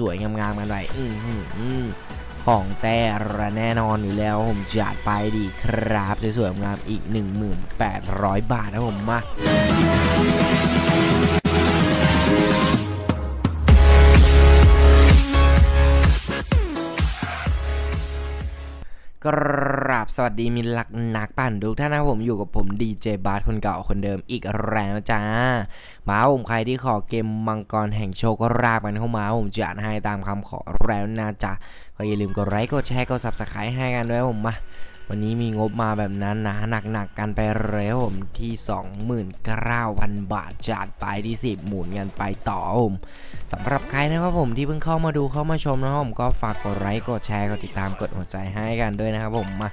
สวยๆ งามๆกันไปอือหืออื้อของแต่ละแน่นอนอยู่แล้วผมจัดไปดีครับสวยๆ งามอีก 1,800 บาทนะผมมาก ราบสวัสดีมินหลักนักปั่นทุกท่านนะผมอยู่กับผมดีเจบาร์คนเก่าคนเดิมอีกแล้วจ้า มาผมใครที่ขอเกมมังกรแห่งโชคก็รากันเข้ามา ผมจะให้ตามคำขอแล้วนะจ๊ะก็อย่าลืมกดไลค์กดแชร์กด s u b s c r i b ์ให้กันด้วยผมมา วันนี้มีงบมาแบบนั้นนะหนักๆกกันไปเลยครับผมที่ 29,000 บาทจัดไปที่ 10 หมุนกันไปต่อครับผมสำหรับใครนะครับผมที่เพิ่งเข้ามาดูเข้ามาชมนะครับผมก็ฝากกดไลค์กดแชร์กดติดตามกดหัวใจให้กันด้วยนะครับผมมา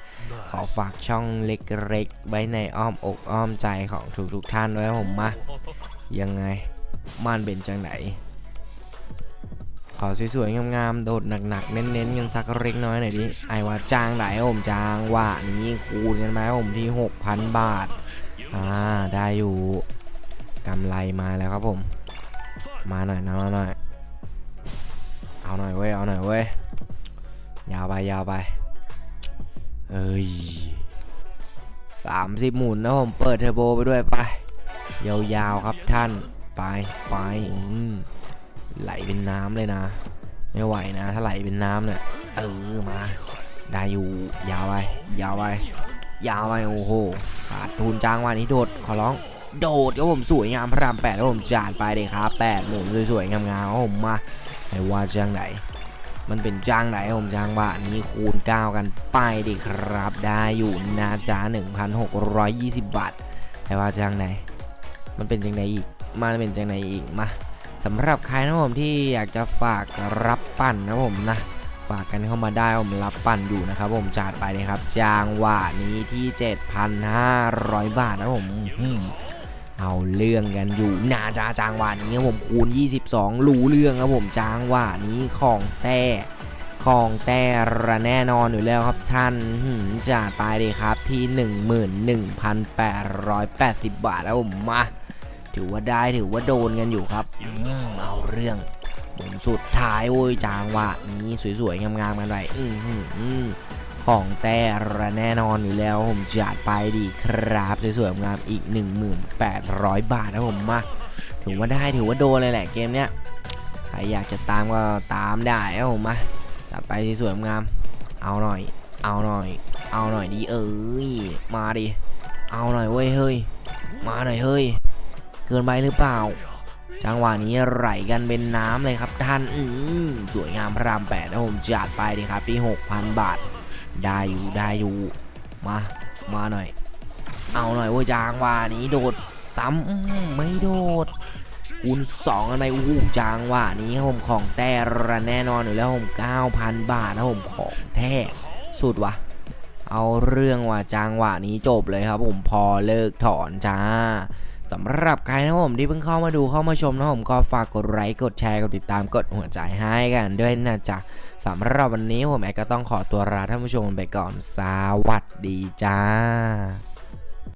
ขอฝากช่องเล็กๆ ไว้ในอ้อมอกอ้อมใจของทุกๆท่านด้วยครับผมมายังไงมันเป็นจังไหน สวยๆ งามๆ โดดหนักๆ เน้นๆ กันสักเล็กน้อยหน่อยดิ ไอว่าจ้างไหนผมจ้างว่านี้คูณกันไหมผมที่ 6,000 บาท อ่า ได้อยู่กำไรมาแล้วครับผม มาหน่อยนะมาหน่อย เอาหน่อยเว้ย เอาหน่อยเว้ย ยาวไปยาวไป เอ้ยสามสิบหมุนนะผมเปิดเทอร์โบไปด้วยไป ยาวๆ ครับท่าน ไปไปอืม เป็นน้ำเลยนะ ไม่ไหวนะ ถ้าไหลเป็นน้ำเนี่ยเออมา ได้อยู่ยาวไปยาวไปยาวไปโอ้โหขาดทุนจ้างวันนี้โดดขอร้องโดดก็ผมสวยงามพระรามแปดแล้วผมจานไปเลยครับแปดหมุนสวยๆงามๆครับผมมาไม่ว่าจ้างไหนมันเป็นจ้างไหนผมจ้างว่านี้คูณ 9 กันไปดิครับ ได้อยู่นะจ้า1,620 บาทไม่ว่าจ้างไหน มันเป็นจังไหนอีก มาเป็นจังไหนอีกมา สำหรับใครนะผมที่อยากจะฝากรับปั่นนะผมนะฝากกันเข้ามาได้ผมรับปั่นอยู่นะครับผมจัดไปเลยครับจางหวะนี้ที่ 7,500 บาทนะผมเอาเรื่องกันอยู่นาจาจางหวะนี้ครับผมคูณ 22 รู้เรื่องครับผมจางหวะนี้ของแต่ของแต่ระแน่นอนอยู่แล้วครับท่านจัดไปเลยครับที่ 11,880 บาทแล้วผมมา ถือว่าได้ถือว่าโดนกันอยู่ครับอืมเอาเรื่องหมุนสุดท้ายโอ้ยจางว่ะนี้สวยๆงามๆกันไปอืมอืมอืมของแต่ละแน่นอนอยู่แล้วผมจัดไปดีครับสวยๆงามๆอีก 1,800 บาทนะผมมาถือว่าได้ถือว่าโดนเลยแหละเกมเนี้ยใครอยากจะตามก็ตามได้นะผมมาจัดไปสวยๆงามๆเอาหน่อย เอาหน่อย เอาหน่อยดีเอ้ยมาดิเอาหน่อยเว้ยเฮ้ยมาหน่อยเฮ้ย เกินไปหรือเปล่า จังหวะนี้ไหลกันเป็นน้ำเลยครับท่านอืมสวยงามพระรามแปดนะผมจัดไปดีครับที่6,000 บาท ได้อยู่ได้อยู่มามาหน่อย เอาหน่อยว้ยจังหวะนี้โดดซ้ำไม่โดดคูณสองกันไปอู้จังหวะนี้ครับผมของแต่ระแน่นอนอยู่แล้วผม9,000 บาทนะผมของแท้สุดวะเอาเรื่องว่ะจังหวะนี้จบเลยครับผมพอเลิกถอนจ้า สำหรับใครนะผมที่เพิ่งเข้ามาดูเข้ามาชมนะผมก็ฝากกดไลค์กดแชร์กดติดตามกดหัวใจให้กันด้วยนะจ๊ะสำหรับวันนี้ผมแอดก็ต้องขอตัวลาท่านผู้ชมไปก่อนสวัสดีจ้า